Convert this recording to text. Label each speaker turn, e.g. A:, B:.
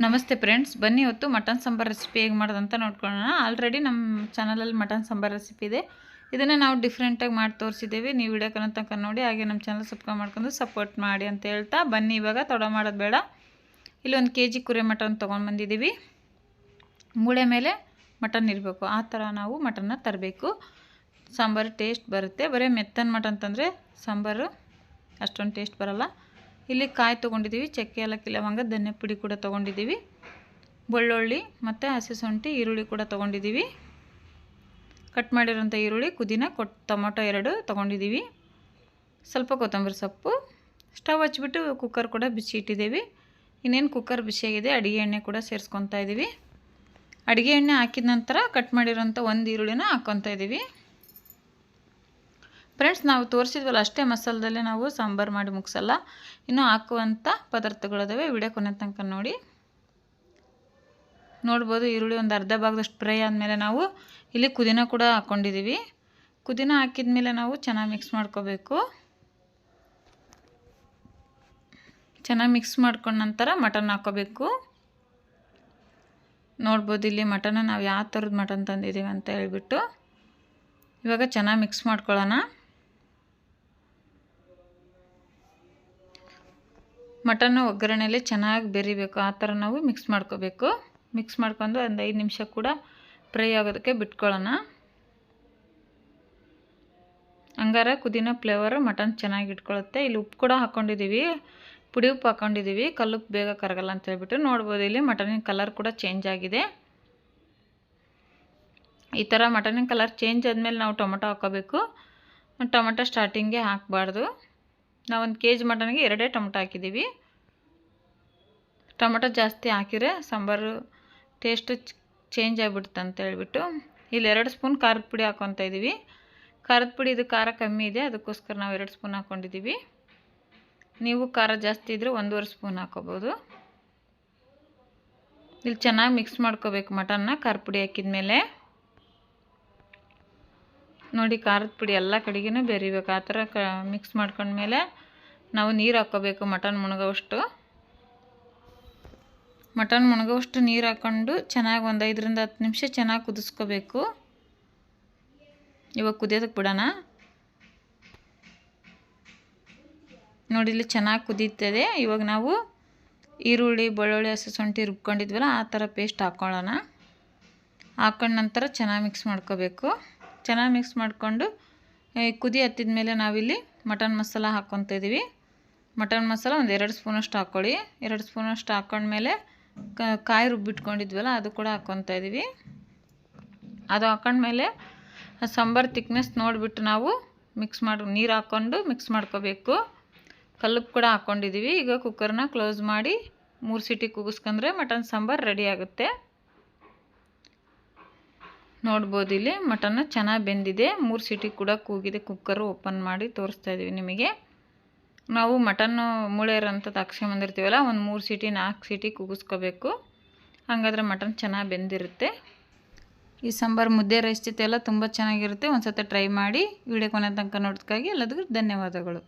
A: ನಮಸ್ತೆ ಫ್ರೆಂಡ್ಸ್, ಬನ್ನಿ ಇವತ್ತು ಮಟನ್ ಸಾಂಬಾರ್ ರೆಸಿಪಿ ಹೇಗೆ ಮಾಡೋದಂತ ನೋಡ್ಕೊಳ್ಳೋಣ. ಆಲ್ರೆಡಿ ನಮ್ಮ ಚಾನಲಲ್ಲಿ ಮಟನ್ ಸಾಂಬಾರ್ ರೆಸಿಪಿ ಇದೆ. ಇದನ್ನು ನಾವು ಡಿಫ್ರೆಂಟಾಗಿ ಮಾಡಿ ತೋರಿಸಿದ್ದೀವಿ. ನೀವು ವಿಡಿಯೋ ತನಕ ನೋಡಿ, ಹಾಗೆ ನಮ್ಮ ಚಾನಲ್ ಸಬ್ಸ್ಕ್ರೈಬ್ ಮಾಡ್ಕೊಂಡು ಸಪೋರ್ಟ್ ಮಾಡಿ ಅಂತ ಹೇಳ್ತಾ ಬನ್ನಿ. ಇವಾಗ ತೊಡ ಮಾಡೋದು ಬೇಡ. ಇಲ್ಲಿ ಒಂದು ಕೆ ಜಿ ಕುರಿ ಮಟನ್ ತೊಗೊಂಡು ಬಂದಿದ್ದೀವಿ. ಮೂಳೆ ಮೇಲೆ ಮಟನ್ ಇರಬೇಕು. ಆ ಥರ ನಾವು ಮಟನ್ನ ತರಬೇಕು. ಸಾಂಬಾರು ಟೇಸ್ಟ್ ಬರುತ್ತೆ. ಬರೀ ಮೆತ್ತನ ಮಟನ್ ತಂದರೆ ಸಾಂಬಾರು ಅಷ್ಟೊಂದು ಟೇಸ್ಟ್ ಬರಲ್ಲ. ಇಲ್ಲಿ ಕಾಯಿ ತೊಗೊಂಡಿದ್ದೀವಿ, ಚಕ್ಕೆ ಏಲಕ್ಕಿ ಲವಂಗ ಧನ್ಯ ಪುಡಿ ಕೂಡ ತೊಗೊಂಡಿದ್ದೀವಿ. ಬೆಳ್ಳುಳ್ಳಿ ಮತ್ತು ಹಸಿ ಶುಂಠಿ, ಈರುಳ್ಳಿ ಕೂಡ ತೊಗೊಂಡಿದ್ದೀವಿ. ಕಟ್ ಮಾಡಿರೋಂಥ ಈರುಳ್ಳಿ ಕುದಿನ ಕೊಟ್ಟು ಟೊಮೊಟೊ ಎರಡು ತೊಗೊಂಡಿದ್ದೀವಿ. ಸ್ವಲ್ಪ ಕೊತ್ತಂಬರಿ ಸೊಪ್ಪು, ಸ್ಟವ್ ಹಚ್ಬಿಟ್ಟು ಕುಕ್ಕರ್ ಕೂಡ ಬಿಸಿ ಇಟ್ಟಿದ್ದೀವಿ. ಇನ್ನೇನು ಕುಕ್ಕರ್ ಬಿಸಿಯಾಗಿದೆ ಅಡುಗೆ ಎಣ್ಣೆ ಕೂಡ ಸೇರಿಸ್ಕೊತಾ ಇದ್ದೀವಿ. ಅಡುಗೆ ಎಣ್ಣೆ ಹಾಕಿದ ನಂತರ ಕಟ್ ಮಾಡಿರೋಂಥ ಒಂದು ಈರುಳ್ಳಿನ ಹಾಕ್ಕೊತಾ ಇದ್ದೀವಿ. ಫ್ರೆಂಡ್ಸ್ ನಾವು ತೋರಿಸಿದ್ವಲ್ಲ ಅಷ್ಟೇ ಮಸಾಲದಲ್ಲೇ ನಾವು ಸಾಂಬಾರು ಮಾಡಿ ಮುಗಿಸಲ್ಲ. ಇನ್ನೂ ಹಾಕುವಂಥ ಪದಾರ್ಥಗಳಿದಾವೆ. ವಿಡಿಯೋ ಕೊನೆ ತನಕ ನೋಡಿ. ನೋಡ್ಬೋದು, ಈರುಳ್ಳಿ ಒಂದು ಅರ್ಧ ಭಾಗದಷ್ಟು ಫ್ರೈ ಆದಮೇಲೆ ನಾವು ಇಲ್ಲಿ ಕುದಿನ ಕೂಡ ಹಾಕ್ಕೊಂಡಿದ್ದೀವಿ ಕುದಿನ ಹಾಕಿದ ಮೇಲೆ ನಾವು ಚೆನ್ನಾಗಿ ಮಿಕ್ಸ್ ಮಾಡ್ಕೋಬೇಕು. ಚೆನ್ನಾಗಿ ಮಿಕ್ಸ್ ಮಾಡ್ಕೊಂಡ ನಂತರ ಮಟನ್ ಹಾಕ್ಕೋಬೇಕು ನೋಡ್ಬೋದು, ಇಲ್ಲಿ ಮಟನ್ನ ನಾವು ಯಾವ ಥರದ ಮಟನ್ ತಂದಿದ್ದೀವಿ ಅಂತ ಹೇಳ್ಬಿಟ್ಟು. ಇವಾಗ ಚೆನ್ನಾಗಿ ಮಿಕ್ಸ್ ಮಾಡ್ಕೊಳ್ಳೋಣ. ಮಟನ್ನು ಒಗ್ಗರಣೆಯಲ್ಲಿ ಚೆನ್ನಾಗಿ ಬೆರಿಬೇಕು. ಆ ಥರ ನಾವು ಮಿಕ್ಸ್ ಮಾಡ್ಕೋಬೇಕು. ಮಿಕ್ಸ್ ಮಾಡ್ಕೊಂಡು ಒಂದು ಐದು ನಿಮಿಷ ಕೂಡ ಫ್ರೈ ಆಗೋದಕ್ಕೆ ಬಿಟ್ಕೊಳ್ಳೋಣ. ಹಂಗಾರ ಕುದಿನ ಫ್ಲೇವರು ಮಟನ್ ಚೆನ್ನಾಗಿ ಇಟ್ಕೊಳ್ಳುತ್ತೆ. ಇಲ್ಲಿ ಉಪ್ಪು ಕೂಡ ಹಾಕ್ಕೊಂಡಿದ್ದೀವಿ ಪುಡಿ ಉಪ್ಪು ಹಾಕ್ಕೊಂಡಿದ್ದೀವಿ ಕಲ್ಲುಪ್ಪು ಬೇಗ ಕರಗಲ್ಲ ಅಂತ ಹೇಳ್ಬಿಟ್ಟು ನೋಡ್ಬೋದು. ಇಲ್ಲಿ ಮಟನಿನ ಕಲರ್ ಕೂಡ ಚೇಂಜ್ ಆಗಿದೆ. ಈ ಥರ ಮಟನಿನ ಕಲರ್ ಚೇಂಜ್ ಆದಮೇಲೆ ನಾವು ಟೊಮೊಟೊ ಹಾಕ್ಕೋಬೇಕು ಟೊಮೊಟೊ ಸ್ಟಾರ್ಟಿಂಗೆ ಹಾಕಬಾರ್ದು. ನಾವೊಂದು ಕೆ ಜಿ ಮಟನ್ಗೆ ಎರಡೇ ಟೊಮೊಟೊ ಹಾಕಿದ್ದೀವಿ ಟೊಮೊಟೊ ಜಾಸ್ತಿ ಹಾಕಿದರೆ ಸಾಂಬಾರು ಟೇಸ್ಟ್ ಚೇಂಜ್ ಆಗಿಬಿಡುತ್ತೆ ಅಂತ ಹೇಳ್ಬಿಟ್ಟು ಇಲ್ಲಿ ಎರಡು ಸ್ಪೂನ್ ಖಾರದ ಪುಡಿ ಹಾಕ್ಕೊತಾ ಇದ್ದೀವಿ ಖಾರದ ಪುಡಿ ಇದು ಖಾರ ಕಮ್ಮಿ ಇದೆ, ಅದಕ್ಕೋಸ್ಕರ ನಾವು ಎರಡು ಸ್ಪೂನ್ ಹಾಕ್ಕೊಂಡಿದ್ದೀವಿ ನೀವು ಖಾರ ಜಾಸ್ತಿ ಇದ್ದರೆ ಒಂದೂವರೆ ಸ್ಪೂನ್ ಹಾಕೋಬೋದು. ಇಲ್ಲಿ ಚೆನ್ನಾಗಿ ಮಿಕ್ಸ್ ಮಾಡ್ಕೋಬೇಕು ಮಟನ್ನ, ಖಾರ ಪುಡಿ ಹಾಕಿದ ಮೇಲೆ ನೋಡಿ ಖಾರದ ಪುಡಿ ಎಲ್ಲ ಕಡೆಗೂ ಬೆರಿಬೇಕು, ಆ ಥರ ಕ ಮಿಕ್ಸ್ ಮಾಡ್ಕೊಂಡ್ಮೇಲೆ ನಾವು ನೀರು ಹಾಕ್ಕೋಬೇಕು ಮಟನ್ ಮುಣಗೋವಷ್ಟು. ಮಟನ್ ಮುಣಗೋವಷ್ಟು ನೀರು ಹಾಕ್ಕೊಂಡು ಚೆನ್ನಾಗಿ ಒಂದು ಐದರಿಂದ ಹತ್ತು ನಿಮಿಷ ಚೆನ್ನಾಗಿ ಕುದಿಸ್ಕೋಬೇಕು. ಇವಾಗ ಕುದಿಯೋದಕ್ಕೆ ಬಿಡೋಣ. ನೋಡಿ, ಇಲ್ಲಿ ಚೆನ್ನಾಗಿ ಕುದೀತದೆ. ಇವಾಗ ನಾವು ಈರುಳ್ಳಿ, ಬೆಳ್ಳುಳ್ಳಿ, ಹಸಿ ಶುಂಠಿ ರುಬ್ಕೊಂಡಿದ್ವಲ್ಲ, ಆ ಥರ ಪೇಸ್ಟ್ ಹಾಕ್ಕೊಳ್ಳೋಣ ಹಾಕೊಂಡ ನಂತರ ಚೆನ್ನಾಗಿ ಮಿಕ್ಸ್ ಮಾಡ್ಕೋಬೇಕು. ಚೆನ್ನಾಗಿ ಮಿಕ್ಸ್ ಮಾಡಿಕೊಂಡು ಕುದಿ ಹತ್ತಿದ ಮೇಲೆ ನಾವಿಲ್ಲಿ ಮಟನ್ ಮಸಾಲ ಹಾಕ್ಕೊತ ಇದ್ದೀವಿ ಮಟನ್ ಮಸಾಲ ಒಂದು ಎರಡು ಸ್ಪೂನಷ್ಟು ಹಾಕ್ಕೊಳ್ಳಿ ಎರಡು ಸ್ಪೂನಷ್ಟು ಹಾಕ್ಕೊಂಡ್ಮೇಲೆ ಕಾಯಿ ರುಬ್ಬಿಟ್ಕೊಂಡಿದ್ವಲ್ಲ, ಅದು ಕೂಡ ಹಾಕ್ಕೊತಾ ಇದ್ದೀವಿ ಅದು ಹಾಕೊಂಡ್ಮೇಲೆ ಸಾಂಬಾರು ತಿಕ್ನೆಸ್ ನೋಡಿಬಿಟ್ಟು ನಾವು ಮಿಕ್ಸ್ ಮಾಡಿ, ನೀರು ಹಾಕ್ಕೊಂಡು ಮಿಕ್ಸ್ ಮಾಡ್ಕೋಬೇಕು. ಕಲ್ಲುಪ್ಪು ಕೂಡ ಹಾಕ್ಕೊಂಡಿದ್ದೀವಿ ಈಗ ಕುಕ್ಕರ್ನ ಕ್ಲೋಸ್ ಮಾಡಿ ಮೂರು ಸೀಟಿ ಕೂಗಿಸ್ಕೊಂಡ್ರೆ ಮಟನ್ ಸಾಂಬಾರು ರೆಡಿ ಆಗುತ್ತೆ. ನೋಡ್ಬೋದು ಇಲ್ಲಿ ಮಟನ್ ಚೆನ್ನಾಗಿ ಬೆಂದಿದೆ. ಮೂರು ಸಿಟಿ ಕೂಡ ಕೂಗಿದೆ. ಕುಕ್ಕರು ಓಪನ್ ಮಾಡಿ ತೋರಿಸ್ತಾ ಇದ್ದೀವಿ ನಿಮಗೆ. ನಾವು ಮಟನ್ನು ಮೂಳೆ ಇರೋಂಥದ್ದು ಹಾಕ್ಸ್ಕೊಂಬಂದಿರ್ತೀವಲ್ಲ ಒಂದು ಮೂರು ಸೀಟಿ, ನಾಲ್ಕು ಸೀಟಿ ಕೂಗಿಸ್ಕೋಬೇಕು ಹಾಗಾದ್ರೆ ಮಟನ್ ಚೆನ್ನಾಗಿ ಬೆಂದಿರುತ್ತೆ. ಈ ಸಾಂಬಾರು ಮುದ್ದೆ ರೈಸ್ ಜೊತೆ ಎಲ್ಲ ತುಂಬ ಚೆನ್ನಾಗಿರುತ್ತೆ. ಒಂದು ಸತಿ ಟ್ರೈ ಮಾಡಿ, ವಿಡಿಯೋ ಕೊನೆ ತನಕ ನೋಡೋದಕ್ಕಾಗಿ ಎಲ್ಲದಕ್ಕೂ ಧನ್ಯವಾದಗಳು.